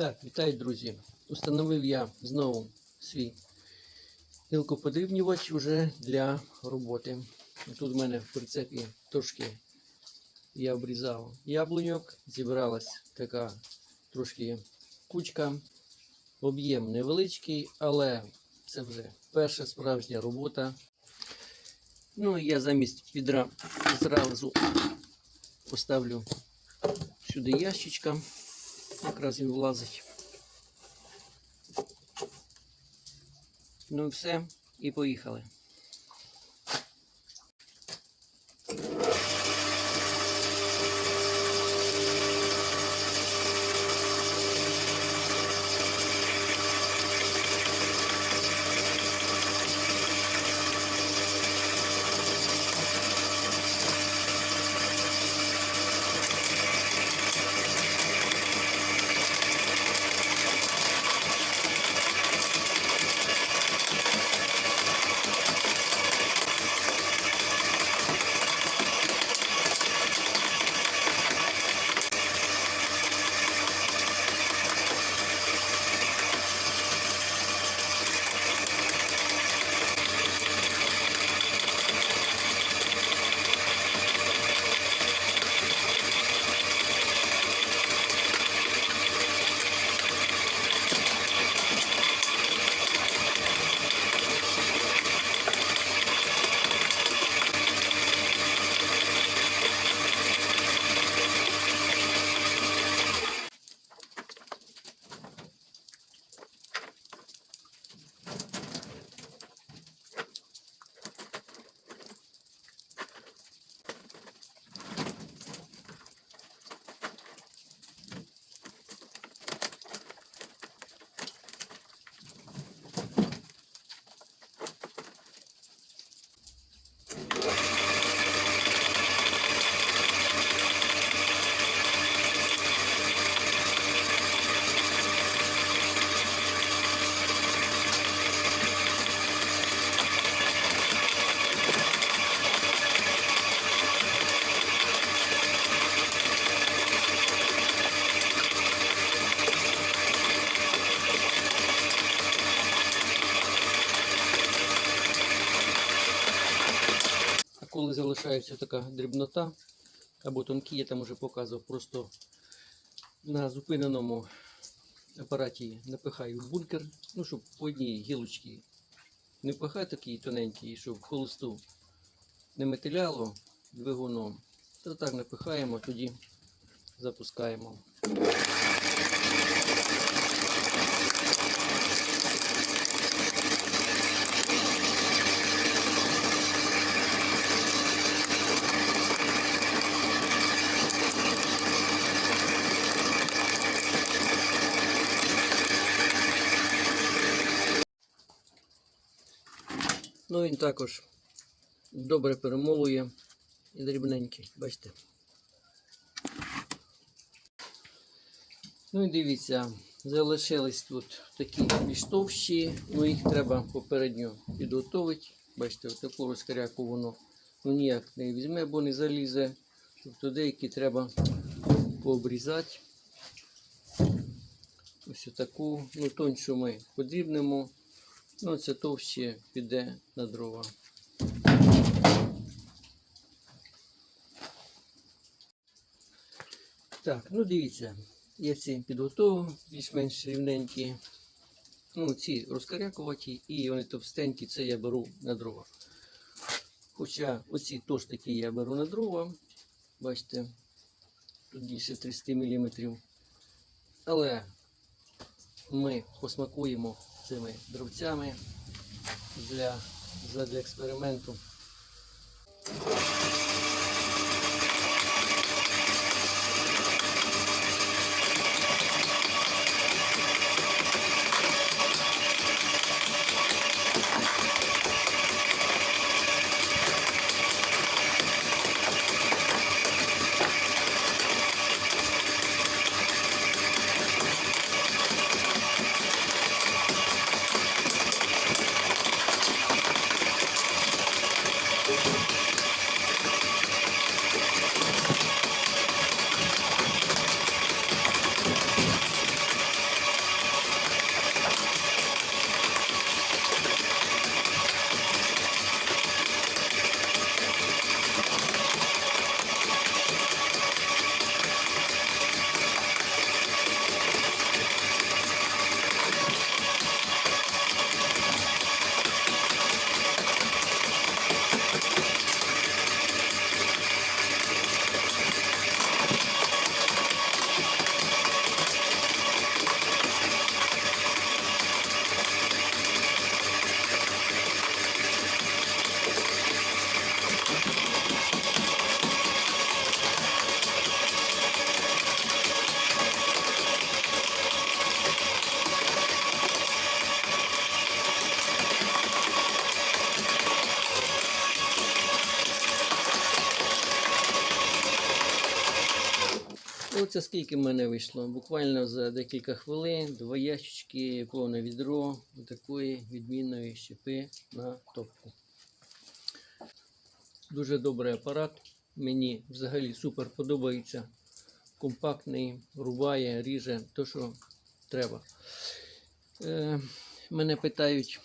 Так, вітаю, друзі. Установив я знову свій гілкоподрібнювач уже для роботи. Тут в мене в прицепі трошки я обрізав яблуньок, зібралась така трошки кучка. Об'єм невеличкий, але це вже перша справжня робота. Ну, і я замість відра зразу поставлю сюди ящичка. Якраз він влазить. Ну і все, і поїхали. Коли залишається така дрібнота або тонкі, я там вже показував, просто на зупиненому апараті напихаю бункер, ну, щоб по одній гілочці не пихати такі тоненькі, щоб холосту не метиляло двигуном. То так напихаємо, тоді запускаємо. Ну він також добре перемолує і дрібненький, бачите. Ну і дивіться, залишились тут такі більш товщі, ну їх треба попередньо підготовити. Бачите, таку розкаряку воно ну, ніяк не візьме, бо не залізе. Тобто деякі треба пообрізати. Ось таку, ну тоншу ми подрібнемо. Ну, це товще піде на дрова. Так, ну дивіться, я ці підготовив, більш-менш рівненькі. Ну, ці розкарякуваті і вони товстенькі, це я беру на дрова. Хоча оці теж такі я беру на дрова. Бачите, тут більше 30 мм. Але ми посмакуємо цими дровцями для, для експерименту. Це скільки в мене вийшло? Буквально за декілька хвилин, два ящички, повне відро такої відмінної щепи на топку. Дуже добрий апарат. Мені взагалі супер подобається. Компактний, рубає, ріже, то, що треба. Е, мене питають,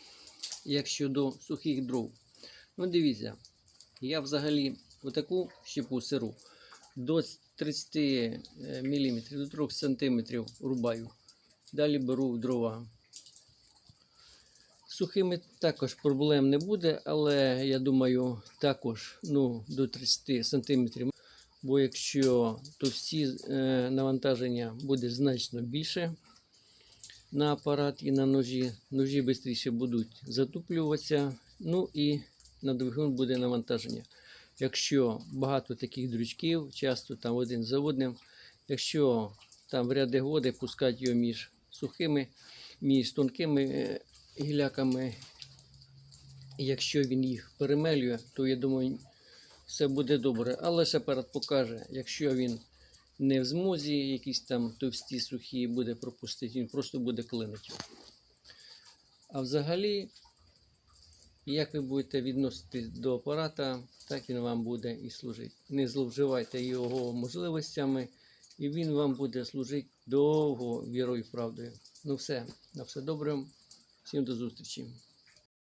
як щодо сухих дров. Ну, дивіться, я взагалі отаку щепу сиру до 30 мм, до 3 см рубаю. Далі беру дрова. Сухими також проблем не буде, але я думаю, також ну, до 30 см. Бо якщо товсті е, навантаження буде значно більше на апарат і на ножі, ножі швидше будуть затуплюватися, ну і на двигун буде навантаження. Якщо багато таких дрючків, часто там один за одним, якщо там в ряди годи пускати його між сухими, між тонкими е, гіляками, якщо він їх перемелює, то я думаю, все буде добре. Але апарат покаже, якщо він не в змозі, якісь там товсті сухі буде пропустити, він просто буде клинити. А взагалі, як ви будете відноситись до апарата, так він вам буде і служити. Не зловживайте його можливостями, і він вам буде служити довго вірою і правдою. Ну все, на все добре. Всім до зустрічі.